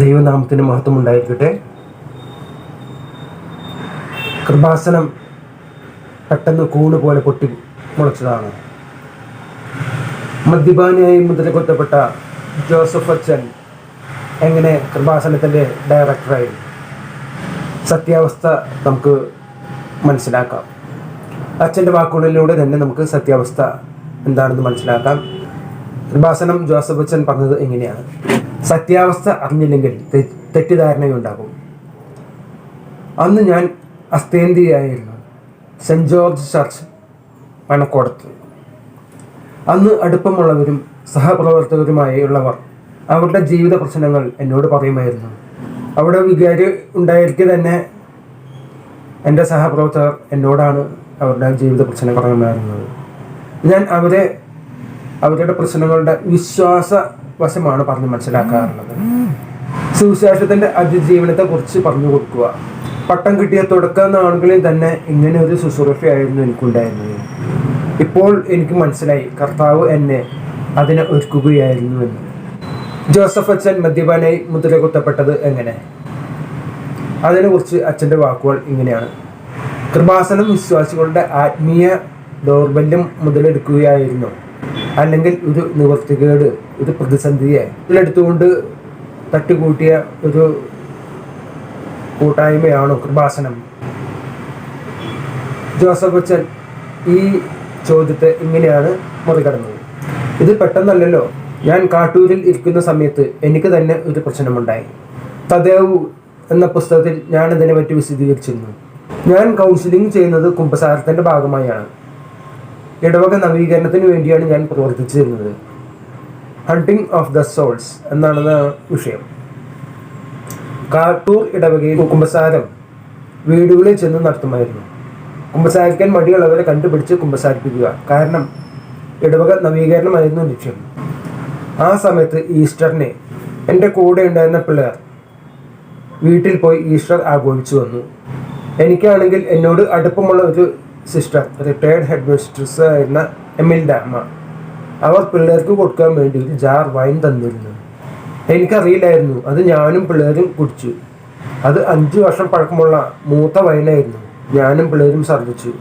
ദൈവനാമത്തിന് മഹത്വം ഉണ്ടായിരിക്കട്ടെ. കൃപാസനം പെട്ടെന്ന് കൂണ് പോലെ പൊട്ടി മുളച്ചതാണ്. മദ്യപാനിയായി മുദ്ര കൊത്തപ്പെട്ട ജോസഫ് അച്ഛൻ എങ്ങനെ കൃപാസനത്തിന്റെ ഡയറക്ടറായി? സത്യാവസ്ഥ നമുക്ക് മനസ്സിലാക്കാം. അച്ഛന്റെ വാക്കുകളിലൂടെ തന്നെ നമുക്ക് സത്യാവസ്ഥ എന്താണെന്ന് മനസ്സിലാക്കാം. കൃപാസനം ജോസഫ് അച്ഛൻ പറഞ്ഞത് എങ്ങനെയാണ്? സത്യാവസ്ഥ അറിഞ്ഞില്ലെങ്കിൽ തെറ്റിദ്ധാരണയുണ്ടാകും. അന്ന് ഞാൻ അസ്തേന്തിയായിരുന്നു. സെന്റ് ജോർജ് ചർച്ച് മണക്കോടത്ത്. അന്ന് അടുപ്പമുള്ളവരും സഹപ്രവർത്തകരുമായുള്ളവർ അവരുടെ ജീവിത പ്രശ്നങ്ങൾ എന്നോട് പറയുമായിരുന്നു. അവിടെ വികാരി ഉണ്ടായിരിക്കെ തന്നെ എന്റെ സഹപ്രവർത്തകർ എന്നോടാണ് അവരുടെ ജീവിത പ്രശ്നം പറയുമായിരുന്നത്. ഞാൻ അവരെ അവരുടെ പ്രശ്നങ്ങളുടെ വിശ്വാസ വശമാണ് പറഞ്ഞ് മനസ്സിലാക്കാറുള്ളത്. സുവിശേഷത്തിന്റെ അതിജീവനത്തെ കുറിച്ച് പറഞ്ഞു കൊടുക്കുക. പട്ടം കിട്ടിയ തുടക്ക നാളുകളിൽ തന്നെ ഇങ്ങനെ ഒരു ശുശ്രൂഷയായിരുന്നു എനിക്കുണ്ടായിരുന്നത്. ഇപ്പോൾ എനിക്ക് മനസ്സിലായി കർത്താവ് എന്നെ അതിനെ ഒരുക്കുകയായിരുന്നു എന്ന്. ജോസഫ് അച്ഛൻ മദ്യപാനായി മുദ്ര കുത്തപ്പെട്ടത് എങ്ങനെ? അതിനെ അതിനെക്കുറിച്ച് അച്ഛന്റെ വാക്കുകൾ ഇങ്ങനെയാണ്. കൃപാസനം വിശ്വാസികളുടെ ആത്മീയ ദൗർബല്യം മുതലെടുക്കുകയായിരുന്നു. അല്ലെങ്കിൽ ഒരു നിവർത്തികേട് ഒരു പ്രതിസന്ധിയെ ഇതിലെടുത്തുകൊണ്ട് തട്ടിക്കൂട്ടിയ ഒരു കൂട്ടായ്മയാണോ കൃപാസനം. ജോസഫ് അച്ഛൻ ഈ ചോദ്യത്തെ ഇങ്ങനെയാണ് മറികടന്നത്. ഇത് പെട്ടെന്നല്ലല്ലോ. ഞാൻ കാട്ടൂരിൽ ഇരിക്കുന്ന സമയത്ത് എനിക്ക് തന്നെ ഒരു പ്രശ്നമുണ്ടായി. തദേവ് എന്ന പുസ്തകത്തിൽ ഞാൻ ഇതിനെ പറ്റി വിശദീകരിച്ചിരുന്നു. ഞാൻ കൗൺസിലിംഗ് ചെയ്യുന്നത് കുംഭസാരത്തിന്റെ ഭാഗമായാണ്. ഇടവക നവീകരണത്തിന് വേണ്ടിയാണ് ഞാൻ പ്രവർത്തിച്ചിരുന്നത്. ഹണ്ടിങ് ഓഫ് ദ സോൾസ് എന്നാണ് വിഷയം. കാട്ടൂർ ഇടവകയിൽ കുമ്പസാരം വീടുകളിൽ ചെന്ന് നടത്തുമായിരുന്നു. കുമ്പസാരിക്കാൻ മടിയുള്ളവരെ കണ്ടുപിടിച്ച് കുമ്പസാരിപ്പിക്കുക. കാരണം ഇടവക നവീകരണമായിരുന്നു ലക്ഷ്യം. ആ സമയത്ത് ഈസ്റ്ററിനെ എന്റെ കൂടെ ഉണ്ടായിരുന്ന പിള്ളേർ വീട്ടിൽ പോയി ഈസ്റ്റർ ആഘോഷിച്ചു വന്നു. എനിക്കാണെങ്കിൽ എന്നോട് അടുപ്പമുള്ള ഒരു സിസ്റ്റർ റിട്ടയർഡ് ഹെഡ് മിസ്ട്രസ് ആയിരുന്ന എമിൽഡ അമ്മ അവർ പിള്ളേർക്ക് കൊടുക്കാൻ വേണ്ടി ഒരു ജാർ വൈൻ തന്നിരുന്നു. എനിക്കറിയില്ലായിരുന്നു അത് ഞാനും പിള്ളേരും കുടിച്ചു. അത് അഞ്ചു വർഷം പഴക്കമുള്ള മൂത്ത വൈനായിരുന്നു ഞാനും പിള്ളേരും സർവിച്ചു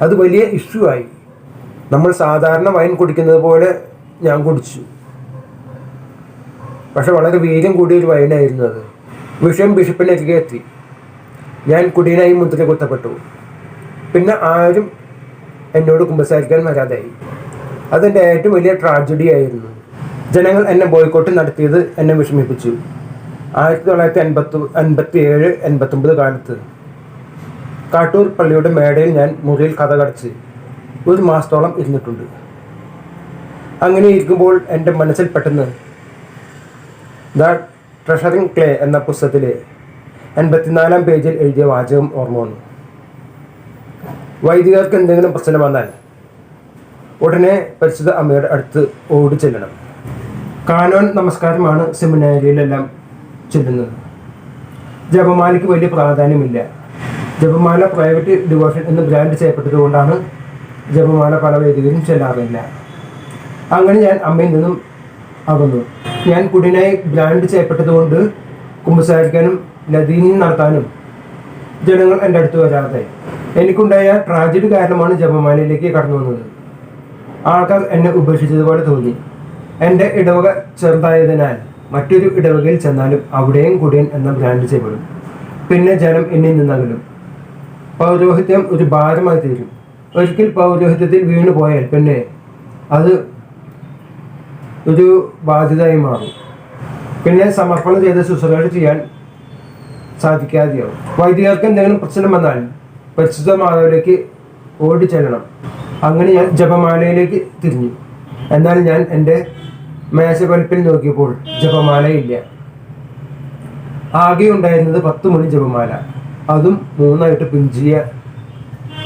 അത് വലിയ ഇഷ്യൂ ആയി. നമ്മൾ സാധാരണ വൈൻ കുടിക്കുന്നത് പോലെ ഞാൻ കുടിച്ചു. പക്ഷെ വളരെ വീര്യം കൂടിയ ഒരു വൈനായിരുന്നു അത്. വിഷയം ബിഷപ്പിനരികെ എത്തി. ഞാൻ കുടിയനായി മുദ്ര കുത്തപ്പെട്ടു. പിന്നെ ആരും എന്നോട് കുമ്പസാരിക്കാൻ വരാതായി. അതെന്റെ ഏറ്റവും വലിയ ട്രാജഡി ആയിരുന്നു. ജനങ്ങൾ എന്നെ ബോയ്ക്കോട്ട് നടത്തിയത് എന്നെ വിഷമിപ്പിച്ചു. ആയിരത്തി തൊള്ളായിരത്തി അൻപത്തി അൻപത്തി ഏഴ് എൺപത്തൊമ്പത് കാലത്ത് കാട്ടൂർ പള്ളിയുടെ മേടയിൽ ഞാൻ മുറിയിൽ കഥ കടച്ച് ഒരു മാസത്തോളം ഇരുന്നിട്ടുണ്ട്. അങ്ങനെ ഇരിക്കുമ്പോൾ എന്റെ മനസ്സിൽ പെട്ടെന്ന് ദ ട്രഷറിങ് ക്ലേ എന്ന പുസ്തകത്തിലെ എൺപത്തിനാലാം പേജിൽ എഴുതിയ വാചകം ഓർമ്മ വന്നു. വൈദികർക്ക് എന്തെങ്കിലും പ്രശ്നം വന്നാൽ ഉടനെ പരിശുദ്ധ അമ്മയുടെ അടുത്ത് ഓടി ചെല്ലണം. കാനോൻ നമസ്കാരമാണ് സെമിനാരിയിലെല്ലാം ചെല്ലുന്നത്. ജപമാലയ്ക്ക് വലിയ പ്രാധാന്യമില്ല. ജപമാല പ്രൈവറ്റ് ഡിവോഷൻ എന്ന് ബ്രാൻഡ് ചെയ്യപ്പെട്ടതുകൊണ്ടാണ് ജപമാല പല വേദികളും ചെല്ലാറില്ല. അങ്ങനെ ഞാൻ അമ്മയിൽ നിന്നും അകന്നു. ഞാൻ കുടിനായി ബ്രാൻഡ് ചെയ്യപ്പെട്ടതുകൊണ്ട് കുമ്പസാരിക്കാനും ലതീനി നടത്താനും ജനങ്ങൾ എന്റെ അടുത്ത് വരാതെ എനിക്കുണ്ടായ ട്രാജഡി കാരണമാണ് ജപമാലയിലേക്ക് കടന്നു വന്നത്. ആൾക്കാർ എന്നെ ഉപേക്ഷിച്ചതുപോലെ തോന്നി. എന്റെ ഇടവക ചെറുതായതിനാൽ മറ്റൊരു ഇടവകയിൽ ചെന്നാലും അവിടെയും കുടിയൻ എന്ന ബ്രാൻഡ് ചെയ്യപ്പെടും. പിന്നെ ജനം എന്നിൽ നിന്നകലും പൗരോഹിത്യം ഒരു ഭാരമായി തീരും. ഒരിക്കൽ പൗരോഹിത്യത്തിൽ വീണു പോയാൽ പിന്നെ അത് ഒരു ബാധ്യതയായി മാറും. പിന്നെ സമർപ്പണം ചെയ്ത് ശുശ്രൂഷ ചെയ്യാൻ സാധിക്കാതെയാവും. വൈദികർക്ക് എന്തെങ്കിലും പ്രശ്നം വന്നാൽ പരിശുദ്ധ മാതാവിലേക്ക് ഓടി ചെല്ലണം അങ്ങനെ ഞാൻ ജപമാലയിലേക്ക് തിരിഞ്ഞു. എന്നാൽ ഞാൻ എന്റെ മേശവലിപ്പിൽ നോക്കിയപ്പോൾ ജപമാലയില്ല. ആകെ ഉണ്ടായിരുന്നത് പത്ത് മണി ജപമാല. അതും മൂന്നായിട്ട് പിഞ്ചിയ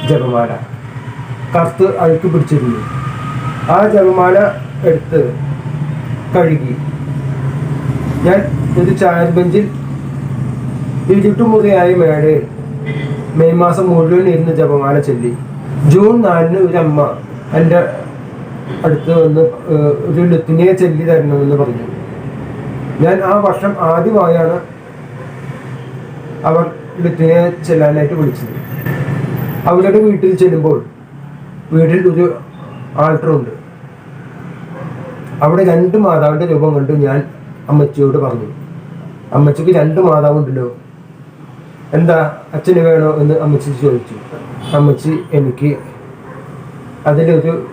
ജപമാല. കറുത്ത് അഴുക്ക് പിടിച്ചിരുന്നു. ആ ജപമാല എടുത്ത് കഴുകി. ഞാൻ ഒരു ചായ ബെഞ്ചിൽ ഇരുട്ടുമുറിയായ മേടയിൽ മെയ് മാസം മുഴുവൻ ഇരുന്ന് ജപമാല ചൊല്ലി. ജൂൺ നാലിന് ഒരു അമ്മ എന്റെ അടുത്ത് വന്ന് ഒരു ലുത്തിനെ ചൊല്ലി തരണമെന്ന് പറഞ്ഞു. ഞാൻ ആ വർഷം ആദ്യമായാണ് അവർ ലുത്തിനെ ചെല്ലാനായിട്ട് വിളിച്ചത്. അവരുടെ വീട്ടിൽ ചെല്ലുമ്പോൾ വീട്ടിൽ ഒരു ആൾട്ടറുണ്ട് അവിടെ രണ്ട് മാതാവിന്റെ രൂപം കണ്ട് ഞാൻ അമ്മച്ചിയോട് പറഞ്ഞു. അമ്മച്ചിക്ക് രണ്ട് മാതാവുണ്ടല്ലോ. എന്താ അച്ഛന് വേണോ എന്ന് അമ്മച്ചി ചോദിച്ചു. അമ്മച്ചി എനിക്ക് അതിലൊരു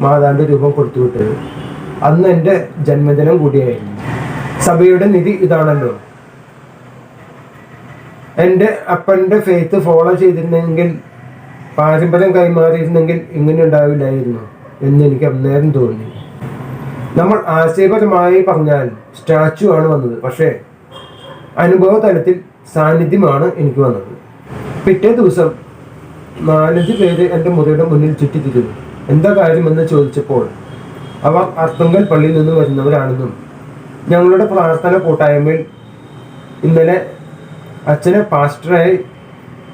മാതാവിന്റെ രൂപം കൊടുത്തു വിട്ടത്. അന്ന് എന്റെ ജന്മദിനം കൂടിയായിരുന്നു. സഭയുടെ നിധി ഇതാണല്ലോ. എന്റെ അപ്പന്റെ ഫെയ്ത്ത് ഫോളോ ചെയ്തിരുന്നെങ്കിൽ പാരമ്പര്യം കൈമാറിയിരുന്നെങ്കിൽ ഇങ്ങനെ ഉണ്ടാവില്ലായിരുന്നു എന്ന് എനിക്ക് അന്നേരം തോന്നി. നമ്മൾ ആശയപരമായി പറഞ്ഞാൽ സ്റ്റാച്ചു ആണ് വന്നത്. പക്ഷേ അനുഭവ തലത്തിൽ സാന്നിധ്യമാണ് എനിക്ക് വന്നത്. പിറ്റേ ദിവസം നാലഞ്ച് പേര് എന്റെ മുറിയുടെ മുന്നിൽ ചുറ്റിത്തിരുന്നു എന്താ കാര്യമെന്ന് ചോദിച്ചപ്പോൾ അവർ അർത്തുങ്കൽ പള്ളിയിൽ നിന്ന് വരുന്നവരാണെന്നും ഞങ്ങളുടെ പ്രാർത്ഥന കൂട്ടായ്മയിൽ ഇന്നലെ അച്ഛനെ പാസ്റ്ററായി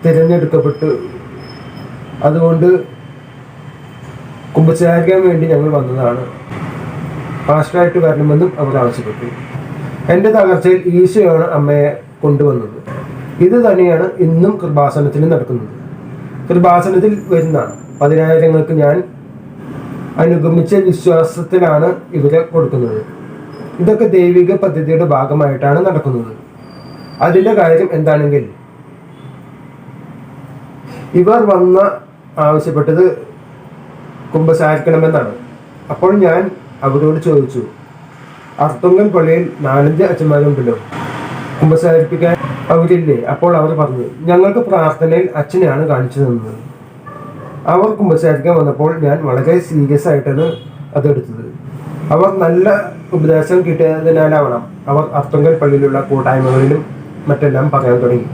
തിരഞ്ഞെടുക്കപ്പെട്ടു. അതുകൊണ്ട് കുമ്പസാരിക്കാൻ വേണ്ടി ഞങ്ങൾ വന്നതാണ്. പാസ്റ്ററായിട്ട് വരണമെന്നും അവർ ആവശ്യപ്പെട്ടു. എന്റെ തകർച്ചയിൽ ഈശോയാണ് അമ്മയെ കൊണ്ടുവന്നത്. ഇത് തന്നെയാണ് ഇന്നും കൃപാസനത്തിൽ നടക്കുന്നത്. കൃപാസനത്തിൽ വരുന്ന പതിനായിരങ്ങൾക്ക് ഞാൻ അനുഗമിച്ച വിശ്വാസത്തിലാണ് ഇവരെ കൊടുക്കുന്നത്. ഇതൊക്കെ ദൈവിക പദ്ധതിയുടെ ഭാഗമായിട്ടാണ് നടക്കുന്നത്. അതിന്റെ കാര്യം എന്താണെങ്കിൽ ഇവർ വന്ന ആവശ്യപ്പെട്ടത് കുമ്പസാരിക്കണമെന്നാണ്. അപ്പോൾ ഞാൻ അവരോട് ചോദിച്ചു അർത്തുങ്കൽ പള്ളിയിൽ നാലഞ്ച് അച്ഛന്മാരുണ്ടല്ലോ കുമ്പസാരിപ്പിക്കാൻ അവരില്ലേ അപ്പോൾ അവർ പറഞ്ഞു ഞങ്ങൾക്ക് പ്രാർത്ഥനയിൽ അച്ഛനെയാണ് കാണിച്ചു തന്നത്. അവർ കുമ്പസാരിക്കാൻ വന്നപ്പോൾ ഞാൻ വളരെ സീരിയസ് ആയിട്ടാണ് അതെടുത്തത്. അവർ നല്ല ഉപദേശം കിട്ടിയതിനാലാവണം അവർ അർത്തുങ്കൽ പള്ളിയിലുള്ള കൂട്ടായ്മകളിലും മറ്റെല്ലാം പറയാൻ തുടങ്ങി.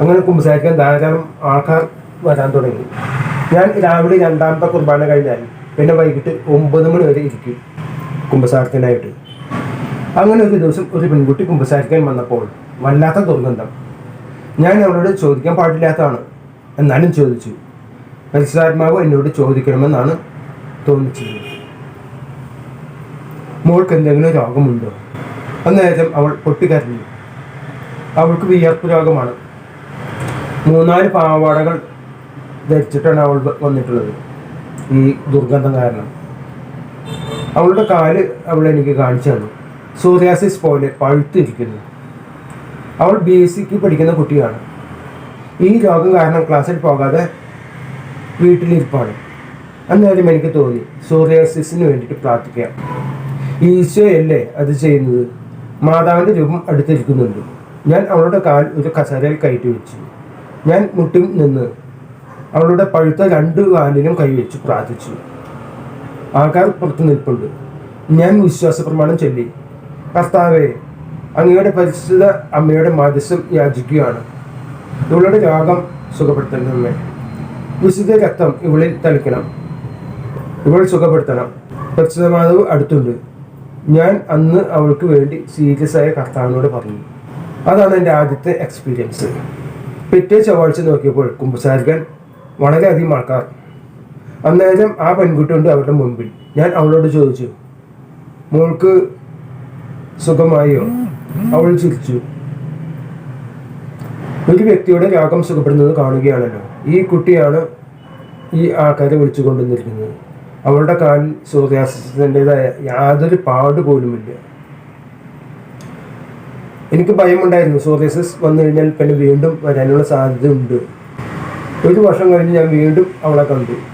അങ്ങനെ കുമ്പസാരിക്കാൻ ധാരാളം ആൾക്കാർ വരാൻ തുടങ്ങി. ഞാൻ രാവിലെ രണ്ടാമത്തെ കുർബാന കഴിഞ്ഞാൽ പിന്നെ വൈകിട്ട് ഒമ്പത് മണി വരെ ഇരിക്കും കുമ്പസാരത്തിനായിട്ട് അങ്ങനെ ഒരു ദിവസം ഒരു പെൺകുട്ടി കുമ്പസാരിക്കാൻ വന്നപ്പോൾ വല്ലാത്ത ദുർഗന്ധം. ഞാൻ അവളോട് ചോദിക്കാൻ പാടില്ലാത്തതാണ്. എന്നാലും ചോദിച്ചു. പരിശുദ്ധാത്മാവ് എന്നോട് ചോദിക്കണമെന്നാണ് തോന്നിച്ചത്. മോൾക്ക് എന്തെങ്കിലും രോഗമുണ്ടോ? അന്നേരം അവൾ പൊട്ടിക്കരഞ്ഞു. അവൾക്ക് വിയർപ്പ് രോഗമാണ്. മൂന്നാൽ പാവാടകൾ ധരിച്ചിട്ടാണ് അവൾ വന്നിട്ടുള്ളത്. ഈ ദുർഗന്ധം കാരണം. അവളുടെ കാൽ അവൾ എനിക്ക് കാണിച്ചു തന്നു. സൂര്യാസിസ് പോലെ പഴുത്തിരിക്കുന്നു. അവൾ ബി എസ് സിക്ക് പഠിക്കുന്ന കുട്ടിയാണ്. ഈ രോഗം കാരണം ക്ലാസ്സിൽ പോകാതെ വീട്ടിലിരിപ്പാണ്. അന്നേരം എനിക്ക് തോന്നി സൂര്യാസിസിന് വേണ്ടിയിട്ട് പ്രാർത്ഥിക്കാം. ഈശോയല്ലേ അത് ചെയ്യുന്നത്? മാതാവിന്റെ രൂപം അടുത്തിരിക്കുന്നുണ്ട്. ഞാൻ അവളുടെ കാൽ ഒരു കസേരയിൽ കയറ്റി വെച്ചു. ഞാൻ മുട്ടിൽ നിന്ന് അവളുടെ പഴുത്ത രണ്ട് കാലിലും കൈവച്ചു പ്രാർത്ഥിച്ചു. ആൾക്കാർ പുറത്തു നിൽപ്പുണ്ട്. ഞാൻ വിശ്വാസ പ്രമാണം ചൊല്ലി. കർത്താവെ അങ്ങയുടെ പരിശുദ്ധ അമ്മയുടെ മാധ്യസ്ഥം യാചിക്കുകയാണ്. ഇവളുടെ രോഗം സുഖപ്പെടുത്തണമേ. വിശുദ്ധ രക്തം ഇവളിൽ തളിക്കണം. ഇവൾ സുഖപ്പെടുത്തണം. പരിശുദ്ധ മാതാവ് അടുത്തുണ്ട്. ഞാൻ അന്ന് അവൾക്ക് വേണ്ടി സീരിയസ് ആയ കർത്താവിനോട് പറഞ്ഞു. അതാണ് എന്റെ ആദ്യത്തെ എക്സ്പീരിയൻസ്. പിറ്റേ ചൊവ്വാഴ്ച നോക്കിയപ്പോൾ കുമ്പസാരിക്കാൻ വളരെയധികം ആൾക്കാർ. അന്നേരം ആ പെൺകുട്ടി ഉണ്ട് അവരുടെ മുമ്പിൽ ഞാൻ അവളോട് ചോദിച്ചു മോൾക്ക് സുഖമായോ? അവൾ ചിരിച്ചു. ഒരു വ്യക്തിയുടെ രാഗം സുഖപ്പെടുന്നത് കാണുകയാണല്ലോ. ഈ കുട്ടിയാണ് ഈ ആൾക്കാരെ വിളിച്ചു കൊണ്ടുവന്നിരിക്കുന്നത് അവളുടെ കാലിൽ സൂര്യാസ്തത്തിന്റെതായ യാതൊരു പാട് പോലുമില്ല. എനിക്ക് ഭയമുണ്ടായിരുന്നു. സൂര്യാസസ് വന്നു കഴിഞ്ഞാൽ പിന്നെ വീണ്ടും വരാനുള്ള സാധ്യതയുണ്ട്. ഒരു വർഷം കഴിഞ്ഞ് ഞാൻ വീണ്ടും അവളെ കണ്ടു.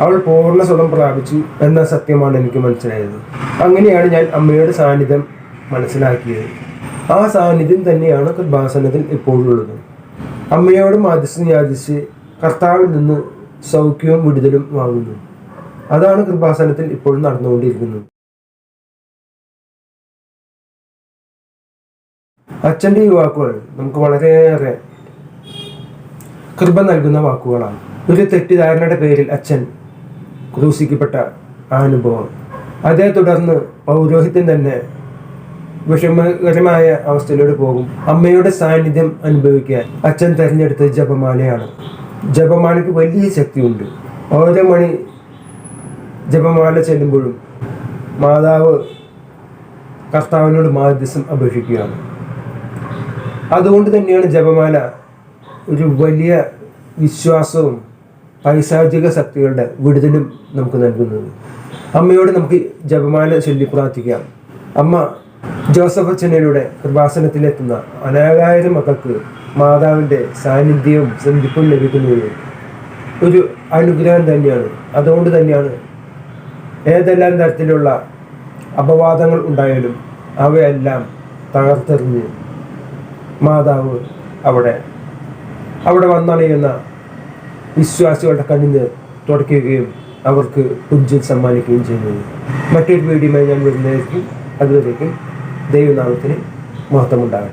അവൾ പൂർണ സുഖം പ്രാപിച്ചു എന്ന സത്യമാണ് എനിക്ക് മനസ്സിലായത്. അങ്ങനെയാണ് ഞാൻ അമ്മയുടെ സാന്നിധ്യം മനസ്സിലാക്കിയത്. ആ സാന്നിധ്യം തന്നെയാണ് കൃപാസനത്തിൽ ഇപ്പോഴുള്ളത്. അമ്മയോട് മധ്യസ്ഥം യാചിച്ച് കർത്താവിൽ നിന്ന് സൗഖ്യവും വിടുതലും വാങ്ങുന്നു. അതാണ് കൃപാസനത്തിൽ ഇപ്പോൾ നടന്നുകൊണ്ടിരിക്കുന്നത്. അച്ഛന്റെ ഈ വാക്കുകൾ നമുക്ക് വളരെയേറെ കൃപ നൽകുന്ന വാക്കുകളാണ്. ഒരു തെറ്റിദ്ധാരണയുടെ പേരിൽ അച്ഛൻ ക്രൂശിക്കപ്പെട്ട ആ അനുഭവം. അതേ തുടർന്ന് പൗരോഹിത്യം തന്നെ വിഷമകരമായ അവസ്ഥയിലൂടെ പോകും. അമ്മയുടെ സാന്നിധ്യം അനുഭവിക്കാൻ അച്ഛൻ തിരഞ്ഞെടുത്ത ജപമാലയാണ്. ജപമാലയ്ക്ക് വലിയ ശക്തിയുണ്ട്. ഓരോ മണി ജപമാല ചെല്ലുമ്പോഴും മാതാവ് കർത്താവിനോട് മാധ്യസ്ഥം അപേക്ഷിക്കുകയാണ്. അതുകൊണ്ട് തന്നെയാണ് ജപമാല ഒരു വലിയ വിശ്വാസവും പൈശാചിക ശക്തികളുടെ വിടുതലും നമുക്ക് നൽകുന്നത്. അമ്മയോട് നമുക്ക് ജപമാല ചൊല്ലി പ്രാർത്ഥിക്കാം. അമ്മ ജോസഫ് അച്ഛനയുടെ കൃപാസനത്തിലെത്തുന്ന അനാകായിരം മക്കൾക്ക് മാതാവിന്റെ സാന്നിധ്യവും സന്ധിപ്പും ലഭിക്കുന്നത് ഒരു അനുഗ്രഹം തന്നെയാണ്. അതുകൊണ്ട് തന്നെയാണ് ഏതെല്ലാം തരത്തിലുള്ള അപവാദങ്ങൾ ഉണ്ടായാലും അവയെല്ലാം തകർത്തെറിഞ്ഞ് മാതാവ് അവിടെ അവിടെ വന്നണയുന്ന വിശ്വാസികളുടെ കണ്ണിന് തുടയ്ക്കുകയും അവർക്ക് പുഞ്ചിൽ സമ്മാനിക്കുകയും ചെയ്യുന്നത് മറ്റൊരു വീഡിയോയുമായി ഞാൻ വരുന്നതായിരിക്കും. അതുവരേക്കും ദൈവനാമത്തിന് മഹത്വമുണ്ടാകട്ടെ.